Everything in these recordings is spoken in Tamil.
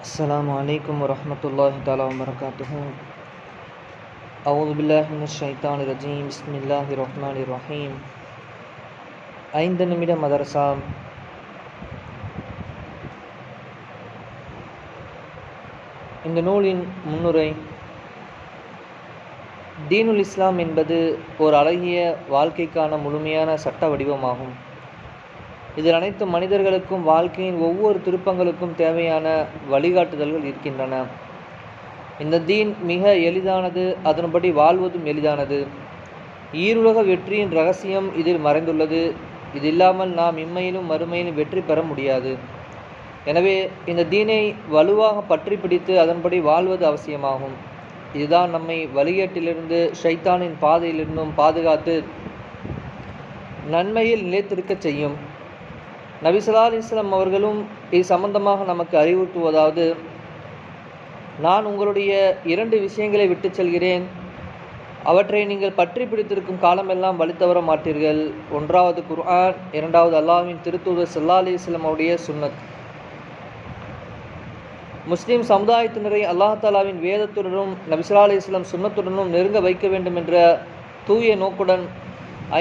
السلام عليكم ورحمة الله تعالى وبركاته أعوذ بالله من الشيطان الرجيم بسم الله الرحمن الرحيم ஐந்து நிமிட மதரசா இந்த நூலின் முன்னுரை தீனுல் இஸ்லாம் என்பது ஒரு அழகிய வாழ்க்கைக்கான முழுமையான சட்ட வடிவமாகும் இதில் அனைத்து மனிதர்களுக்கும் வாழ்க்கையின் ஒவ்வொரு திருப்பங்களுக்கும் தேவையான வழிகாட்டுதல்கள் இருக்கின்றன. இந்த தீன் மிக எளிதானது அதன்படி வாழ்வதும் எளிதானது. ஈருலக வெற்றியின் ரகசியம் இதில் மறைந்துள்ளது. இது இல்லாமல் நாம் இம்மையிலும் மறுமையிலும் வெற்றி பெற முடியாது. எனவே இந்த தீனை வலுவாக பற்றி பிடித்து அதன்படி வாழ்வது அவசியமாகும். இதுதான் நம்மை வழிகேட்டிலிருந்து ஷைத்தானின் பாதையிலிருந்தும் பாதுகாத்து நன்மையில் நிலைத்திருக்கச் செய்யும். நபிசல்லா அலிஸ்லாம் அவர்களும் இது சம்பந்தமாக நமக்கு அறிவுறுத்துவதாவது நான் உங்களுடைய இரண்டு விஷயங்களை விட்டு செல்கிறேன். அவற்றை நீங்கள் பற்றி பிடித்திருக்கும் காலமெல்லாம் வழி தவற மாட்டீர்கள். ஒன்றாவது குர்ஆன் இரண்டாவது அல்லாஹ்வின் திருத்தூதர் சல்லா அலிஸ்லாம் அவருடைய சுன்னத். முஸ்லீம் சமுதாயத்தினரை அல்லாஹ் தாலாவின் வேதத்துடனும் நபிசல்லா அலிஸ்லாம் சுன்னத்துடனும் நெருங்க வைக்க வேண்டும் என்ற தூய நோக்குடன்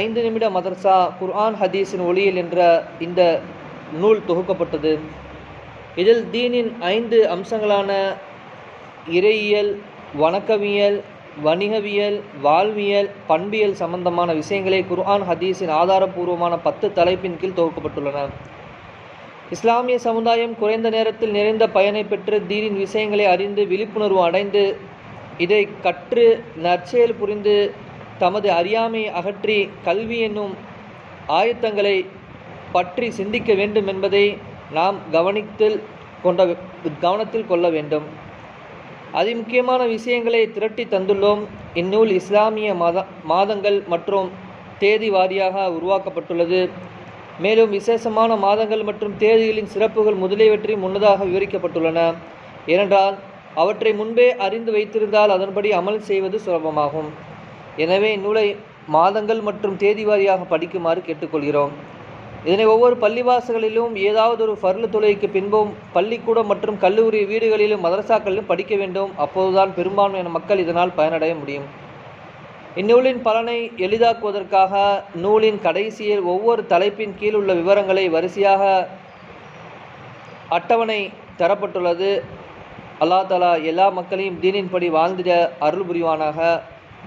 ஐந்து நிமிட மதர்சா குர்ஆன் ஹதீஸின் ஒளியில் என்ற இந்த நூல் தொகுக்கப்பட்டது. இதில் தீனின் ஐந்து அம்சங்களான இறையியல் வணக்கவியல் வணிகவியல் வாழ்வியல் பண்பியல் சம்பந்தமான விஷயங்களே குர்ஆன் ஹதீஸின் ஆதாரபூர்வமான பத்து தலைப்பின் கீழ் தொகுக்கப்பட்டுள்ளன. இஸ்லாமிய சமுதாயம் குறைந்த நேரத்தில் நிறைந்த பயனை பெற்று தீனின் விஷயங்களை அறிந்து விழிப்புணர்வு அடைந்து இதை கற்று நற்செயல் புரிந்து தமது அறியாமை அகற்றி கல்வி என்னும் ஆயத்தங்களை பற்றி சிந்திக்க வேண்டும் என்பதை நாம் கவனித்தில் கொண்ட கவனத்தில் கொள்ள வேண்டும். அதிமுக்கியமான விஷயங்களை திரட்டி தந்துள்ளோம். இந்நூல் இஸ்லாமிய மாத மாதங்கள் மற்றும் தேதி வாரியாக உருவாக்கப்பட்டுள்ளது. மேலும் விசேஷமான மாதங்கள் மற்றும் தேதிகளின் சிறப்புகள் முதலியவற்றை முன்னதாக விவரிக்கப்பட்டுள்ளன. ஏனென்றால் அவற்றை முன்பே அறிந்து வைத்திருந்தால் அதன்படி அமல் செய்வது சுலபமாகும். எனவே இந்நூலை மாதங்கள் மற்றும் தேதி வாரியாக படிக்குமாறு கேட்டுக்கொள்கிறோம். இதனை ஒவ்வொரு பள்ளிவாசல்களிலும் ஏதாவது ஒரு ஃபர்லு தொழுகைக்கு பின்பும் பள்ளிக்கூடம் மற்றும் கல்லூரி வீடுகளிலும் மதரசாக்களிலும் படிக்க வேண்டும். அப்போதுதான் பெரும்பான்மையான மக்கள் இதனால் பயனடைய முடியும். இந்நூலின் பலனை எளிதாக்குவதற்காக நூலின் கடைசியில் ஒவ்வொரு தலைப்பின் கீழ் உள்ள விவரங்களை வரிசையாக அட்டவணை தரப்பட்டுள்ளது. அல்லா தலா எல்லா மக்களையும் தீனின்படி வாழ்ந்திட அருள் புரிவானாக.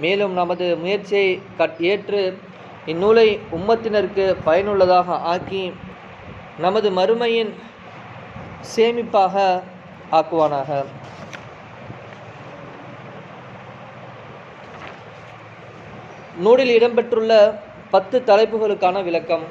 மேலும் நமது முயற்சியை கட் ஏற்று இந்நூலை உம்மத்தினருக்கு பயனுள்ளதாக ஆக்கி நமது மறுமையின் சேமிப்பாக ஆக்குவானாக. நூலில் இடம்பெற்றுள்ள பத்து தலைப்புகளுக்கான விளக்கம்.